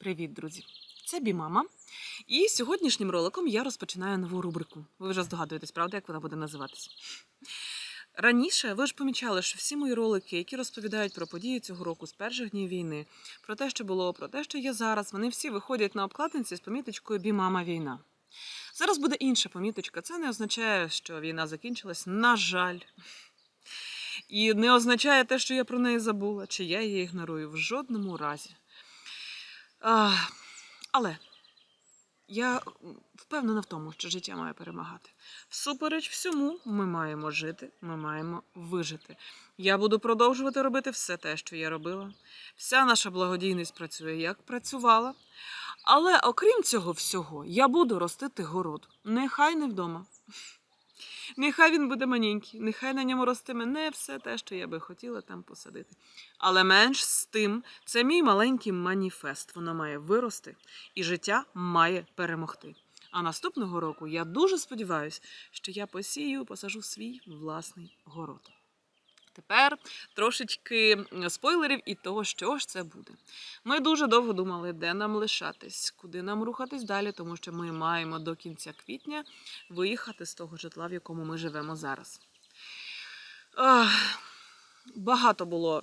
Привіт, друзі! Це Бімама. І сьогоднішнім роликом я розпочинаю нову рубрику. Ви вже здогадуєтесь, правда, як вона буде називатися. Раніше ви ж помічали, що всі мої ролики, які розповідають про події цього року з перших днів війни, про те, що було, про те, що є зараз, вони всі виходять на обкладинці з поміточкою Бімама війна. Зараз буде інша поміточка. Це не означає, що війна закінчилась, на жаль. І не означає те, що я про неї забула, чи я її ігнорую в жодному разі. А, але я впевнена в тому, що життя має перемагати. Всупереч всьому, ми маємо жити, ми маємо вижити. Я буду продовжувати робити все те, що я робила. Вся наша благодійність працює, як працювала. Але окрім цього всього, я буду ростити город. Нехай не вдома. Нехай він буде маленький, нехай на ньому ростиме не все те, що я би хотіла там посадити. Але менш з тим, це мій маленький маніфест. Воно має вирости, і життя має перемогти. А наступного року я дуже сподіваюся, що я посію, посажу свій власний город. Тепер трошечки спойлерів і того, що ж це буде. Ми дуже довго думали, де нам лишатись, куди нам рухатись далі, тому що ми маємо до кінця квітня виїхати з того житла, в якому ми живемо зараз. Багато було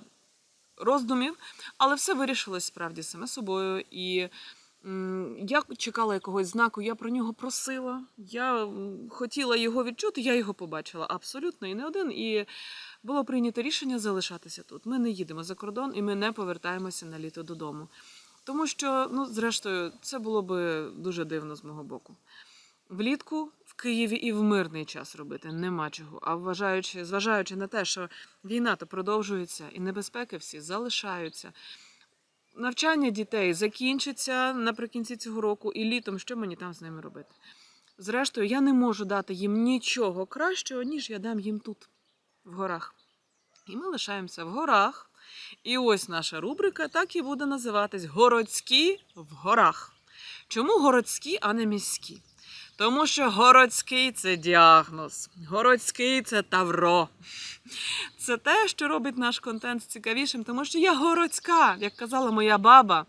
роздумів, але все вирішилось справді саме собою. І я чекала якогось знаку, я про нього просила. Я хотіла його відчути, я його побачила абсолютно і не один. І було прийнято рішення залишатися тут. Ми не їдемо за кордон і ми не повертаємося на літо додому. Тому що, ну, зрештою, це було би дуже дивно з мого боку. Влітку в Києві і в мирний час робити нема чого. А вважаючи, зважаючи на те, що війна то продовжується і небезпеки всі залишаються. Навчання дітей закінчиться наприкінці цього року, і літом що мені там з ними робити? Зрештою, я не можу дати їм нічого кращого, ніж я дам їм тут, в горах. І ми лишаємося в горах. І ось наша рубрика так і буде називатись Городські в горах. Чому городські, а не міські? Тому що городський це діагноз, городський це тавро. Це те, що робить наш контент цікавішим, тому що я городська, як казала моя баба.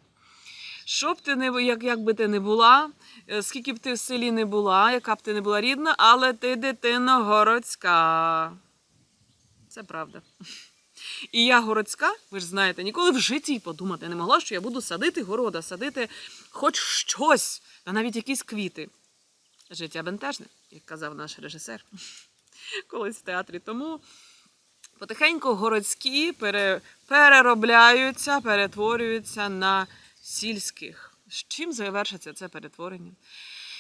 Що б ти не як, як би ти не була, е, скільки б ти в селі не була, яка б ти не була рідна, але ти дитина городська. Це правда. І я городська, ви ж знаєте, ніколи в житті подумати не могла, що я буду садити города, садити хоч щось, та навіть якісь квіти. Життя бентежне, як казав наш режисер колись в театрі. Тому потихеньку городські пере, переробляються, перетворюються на сільських. З чим завершиться це перетворення?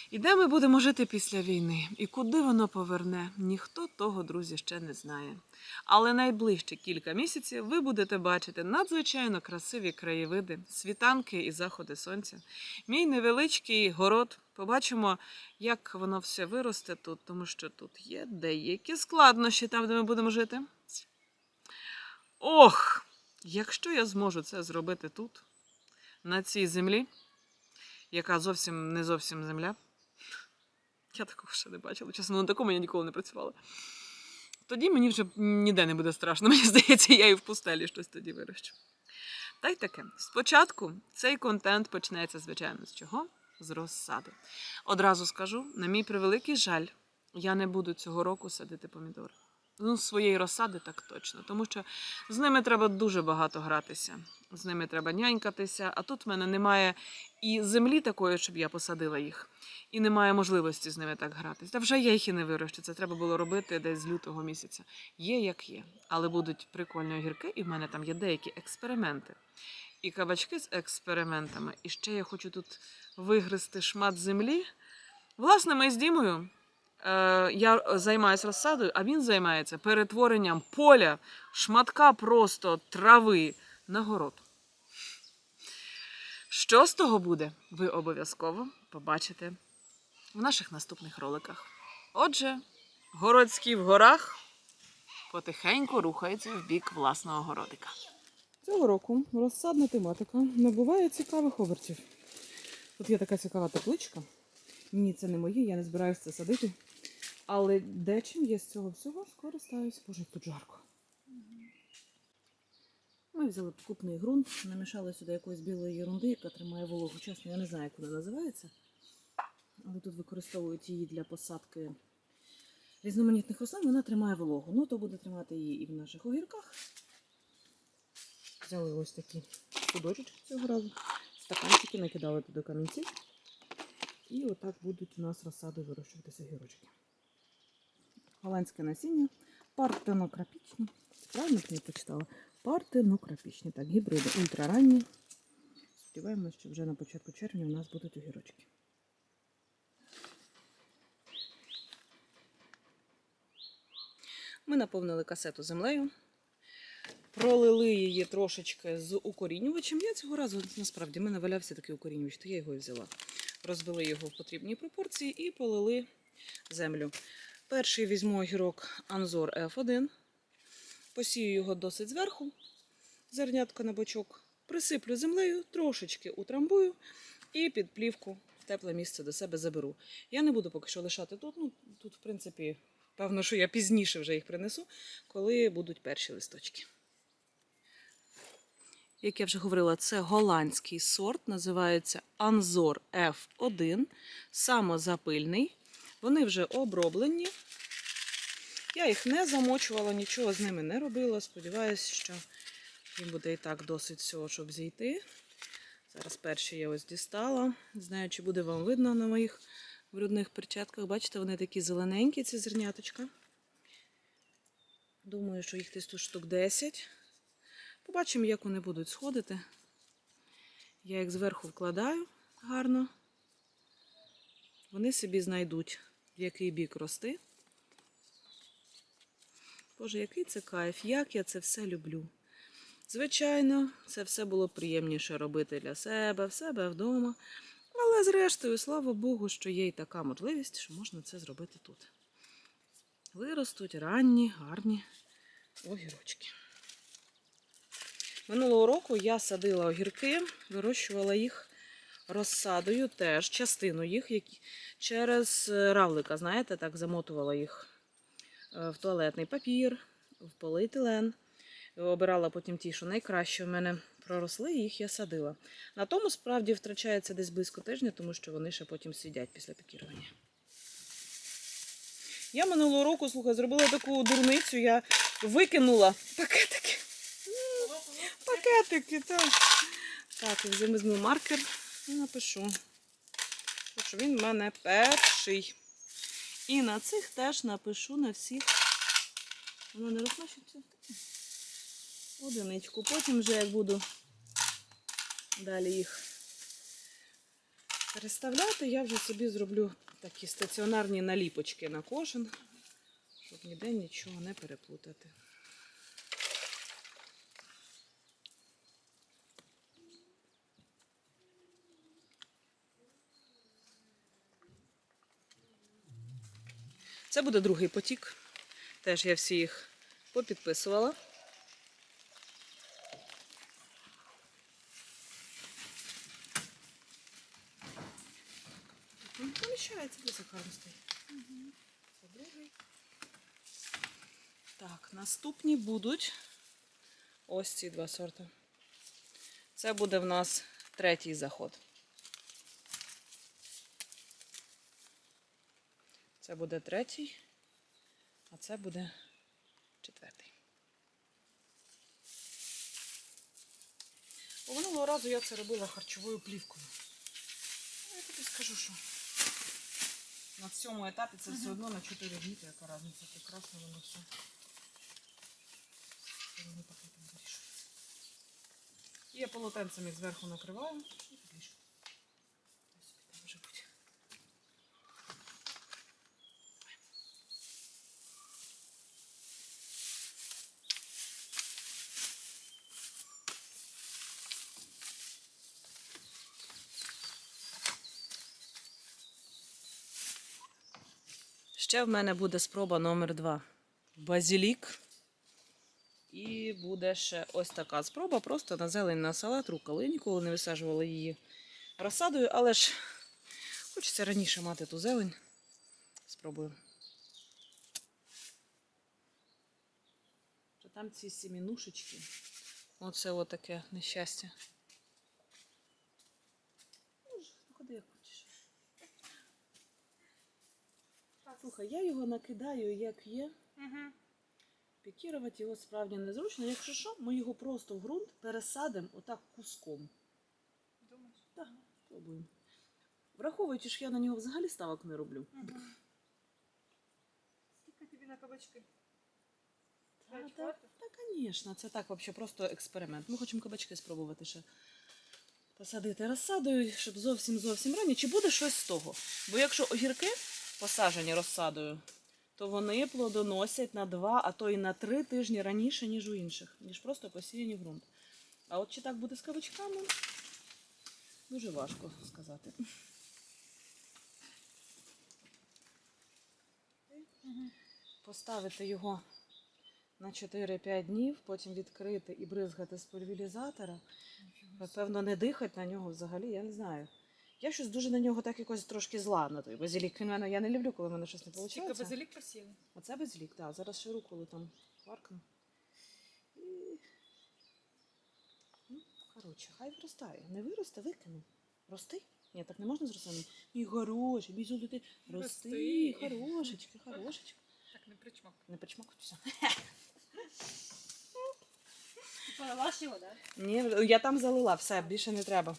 І де ми будемо жити після війни? І куди воно поверне? Ніхто того, друзі, ще не знає. Але найближчі кілька місяців ви будете бачити надзвичайно красиві краєвиди, світанки і заходи сонця. Мій невеличкий город. Побачимо, як воно все виросте тут, тому що тут є деякі складнощі там, де ми будемо жити. Ох! Якщо я зможу це зробити тут, на цій землі, яка зовсім не зовсім земля. Я такого ще не бачила. Чесно, на такому я ніколи не працювала. Тоді мені вже ніде не буде страшно. Мені здається, я і в пустелі щось тоді вирощу. Та й таке. Спочатку цей контент почнеться, звичайно, з чого? З розсади. Одразу скажу, на мій превеликий жаль, я не буду цього року садити помідори. Ну, своєї розсади так точно, тому що з ними треба дуже багато гратися. З ними треба нянькатися, а тут в мене немає і землі такої, щоб я посадила їх, і немає можливості з ними так гратися. Та вже я їх і не вирощу. Це треба було робити десь з лютого місяця. Є як є, але будуть прикольні огірки, і в мене там є деякі експерименти. І кабачки з експериментами. І ще я хочу тут вигризти шмат землі. Власне, ми з Дімою. Е, я займаюся розсадою, а він займається перетворенням поля, шматка просто трави на город. Що з того буде, ви обов'язково побачите в наших наступних роликах. Отже, городські в горах потихеньку рухаються в бік власного городика. Цього року розсадна тематика набуває цікавих обертів. Тут є така цікава тепличка. Ні, це не моє, я не збираюся це садити. Але дечим я з цього всього скористаюсь. Боже, тут жарко. Ми взяли покупний ґрунт, намішали сюди якоїсь білої ерунди, яка тримає вологу. Чесно, я не знаю, як вона називається. Але тут використовують її для посадки різноманітних рослин, вона тримає вологу. Ну, то буде тримати її і в наших огірках. Взяли ось такі судочки цього разу. Стаканчики накидали туди камінці. І отак будуть у нас розсадою вирощуватися гірочки. Голландське насіння, партенокрапічні. Правильно я почитала? Партенокрапічні. Так, гібриди ультраранні. Сподіваємося, що вже на початку червня у нас будуть огірочки. Ми наповнили касету землею, пролили її трошечки з укорінювачем. Я цього разу насправді мене валявся такий укорінювач, то я його і взяла. Розвели його в потрібній пропорції і полили землю. Перший візьму огірок Анзор F1, посію його досить зверху, зернятко на бочок, присиплю землею, трошечки утрамбую і під плівку в тепле місце до себе заберу. Я не буду поки що лишати тут. Ну, тут, в принципі, певно, що я пізніше вже їх принесу, коли будуть перші листочки. Як я вже говорила, це голландський сорт, називається Анзор F1, самозапильний. Вони вже оброблені. Я їх не замочувала, нічого з ними не робила. Сподіваюся, що їм буде і так досить всього, щоб зійти. Зараз перші я ось дістала. Не знаю, чи буде вам видно на моїх брудних перчатках. Бачите, вони такі зелененькі, ці зерняточка. Думаю, що їх десь тут штук 10. Побачимо, як вони будуть сходити. Я їх зверху вкладаю гарно. Вони собі знайдуть, в який бік рости. Боже, який це кайф, як я це все люблю. Звичайно, це все було приємніше робити для себе, в себе вдома. Але зрештою, слава Богу, що є й така можливість, що можна це зробити тут. Виростуть ранні, гарні огірочки. Минулого року я садила огірки, вирощувала їх розсадою теж, частину їх які, через е, равлика, знаєте, так замотувала їх е, в туалетний папір, в поліетилен. Обирала потім ті, що найкраще в мене проросли, їх я садила. На тому справді втрачається десь близько тижня, тому що вони ще потім сидять після пікірування. Я минулого року, слухай, зробила таку дурницю, я викинула пакетики. Пакетики, так. Так, я візьму маркер і напишу, що він в мене перший. І на цих теж напишу на всіх. Воно не розмащується. Одиничку. Потім вже як буду далі їх переставляти, я вже собі зроблю такі стаціонарні наліпочки на кожен, щоб ніде нічого не переплутати. Це буде другий потік. Теж я всі їх попідписувала. Поміщається, як гарно стоїть. Це другий. Так, наступні будуть ось ці два сорти. Це буде в нас третій заход. Це буде третій, а це буде четвертий. Бо минулого разу я це робила харчовою плівкою. Ну, Я тобі скажу, що на цьому етапі це все одно на 4 дні, то яка разниця, прекрасно воно все. І я полотенцем їх зверху накриваю і підвішую. Ось собі там живуть. Ще в мене буде спроба номер два. Базілік. І буде ще ось така спроба. Просто на зелень на салат руколи. Ніколи не висаджувала її розсадою, але ж хочеться раніше мати ту зелень. Спробую. Там ці сімінушечки Оце отаке нещастя. Ходи як хочеш. Слухай, я його накидаю як є. Угу. Пікірувати його справді незручно. Якщо що, ми його просто в ґрунт пересадимо отак куском. Думаєш? Так, спробуємо. Враховуючи, що я на нього взагалі ставок не роблю. Угу. Скільки тобі на кабачки? Та, та, та, звісно, це так взагалі просто експеримент. Ми хочемо кабачки спробувати ще посадити розсадою, щоб зовсім зовсім ранні. Чи буде щось з того? Бо якщо огірки посаджені розсадою, то вони плодоносять на два, а то і на три тижні раніше, ніж у інших, ніж просто посіяні в ґрунт. А от чи так буде з кабачками? Дуже важко сказати. Поставити його на 4-5 днів, потім відкрити і бризгати з пульверізатора. Певно, не дихати на нього взагалі, я не знаю. Я щось дуже на нього так якось трошки зла на той базилік. Він мене, я не люблю, коли в мене щось не виходить. базилік посіли? Оце базилік, так. Зараз ще руколу там кваркну. І... Ну, коротше, хай виростає. Не виросте, викину. Рости? Ні, так не можна з рослинами. Мій хороший, мій золотий. Рости, Рости. хорошечки, хорошечки. Так, не причмок. Не почмакуйся. Ти полилаш його, так? Ні, я там залила, все, більше не треба.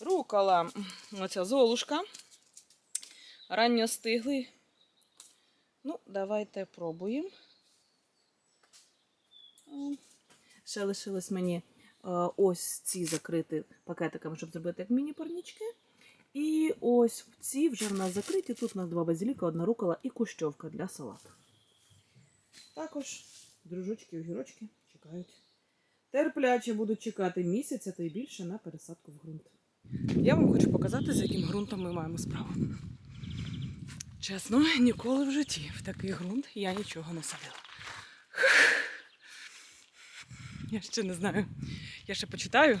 Рукола, оця золушка. Ранньо стиглий. Ну, давайте пробуємо. Ще лишилось мені е, ось ці закрити пакетиками, щоб зробити як міні-парнічки. І ось ці вже в нас закриті. Тут у нас два базиліка, одна рукола і кущовка для салату. Також дружочки, огірочки чекають. Терпляче будуть чекати місяця та й більше на пересадку в ґрунт. Я вам хочу показати, з яким ґрунтом ми маємо справу. Чесно, ніколи в житті в такий ґрунт я нічого не садила. Я ще не знаю. Я ще почитаю,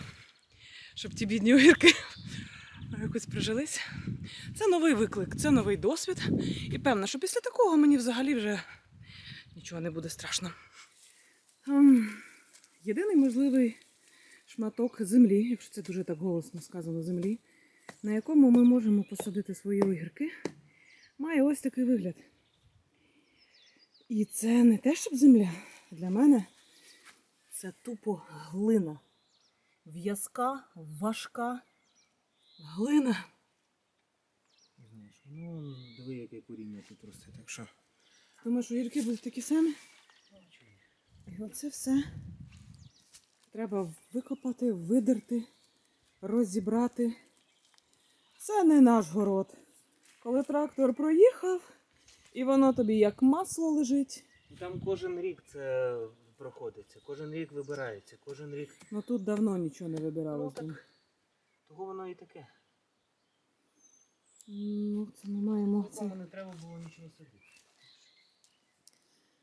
щоб ті бідні огірки якось прижились. Це новий виклик, це новий досвід. І певно, що після такого мені взагалі вже нічого не буде страшно. Ем, Єдиний можливий шматок землі, якщо це дуже так голосно сказано землі, на якому ми можемо посадити свої огірки, має ось такий вигляд. І це не те, щоб земля. Для мене це тупо глина. В'язка, важка глина. Знаєш, ну диви, яке коріння тут росте, так що. Думаєш, огірки будуть такі самі? І оце все треба викопати, видерти, розібрати. Це не наш город. Коли трактор проїхав, і воно тобі як масло лежить. Там кожен рік це проходиться, кожен рік вибирається, кожен рік. Ну тут давно нічого не Ну вибиралося. так, того воно і таке. Ну, це. Це. Нікому не треба було нічого садити.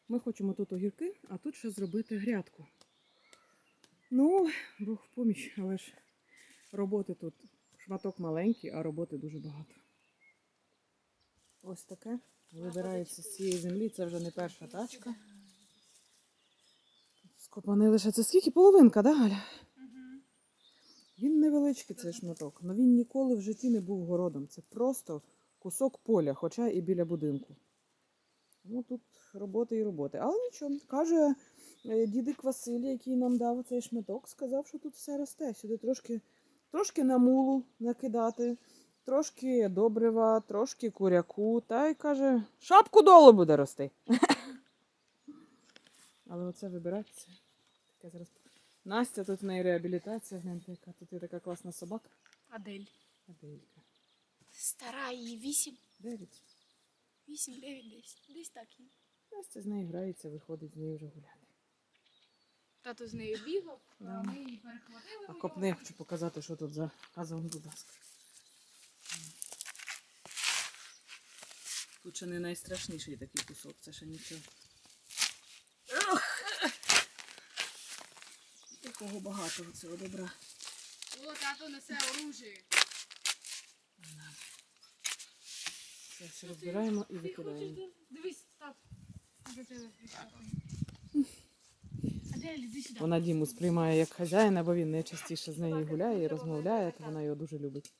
Ми хочемо тут огірки, а тут ще зробити грядку. Ну, Бог в поміч, але ж роботи тут шматок маленький, а роботи дуже багато. Ось таке. Вибирається з цієї землі. Це вже не перша тачка. Скопаний лише це скільки? Половинка, да, Галя? Він невеличкий цей шматок, але він ніколи в житті не був городом. Це просто кусок поля, хоча і біля будинку. Ну тут роботи і роботи. Але нічого. Каже дідик Василь, який нам дав цей шматок, сказав, що тут все росте. Сюди трошки, трошки на мулу накидати, трошки добрива, трошки куряку. Та й каже, шапку долу буде рости. Але оце вибирати це. Таке зараз. Настя, тут в неї реабілітація, гляньте, яка тут є така класна собака. Адель. Аделька. Стара їй 8, Дев'ять. 8, 9 десь. Десь так їй. Настя з нею грається, виходить з нею вже гуляти. Тато з нею бігав, Да. а ми її перехватили. А копни, я хочу показати, що тут за газон, будь ласка. Тут ще не найстрашніший такий кусок, це ще нічого. Такого багато цього добра. О, тато несе оружие. Це все розбираємо і Ти хочеш викидаємо. Дивись, тато. До тебе прийшов. А де Лель, іди сюди. Вона Діму сприймає як хазяїна, бо він найчастіше з нею гуляє і розмовляє, то вона його дуже любить.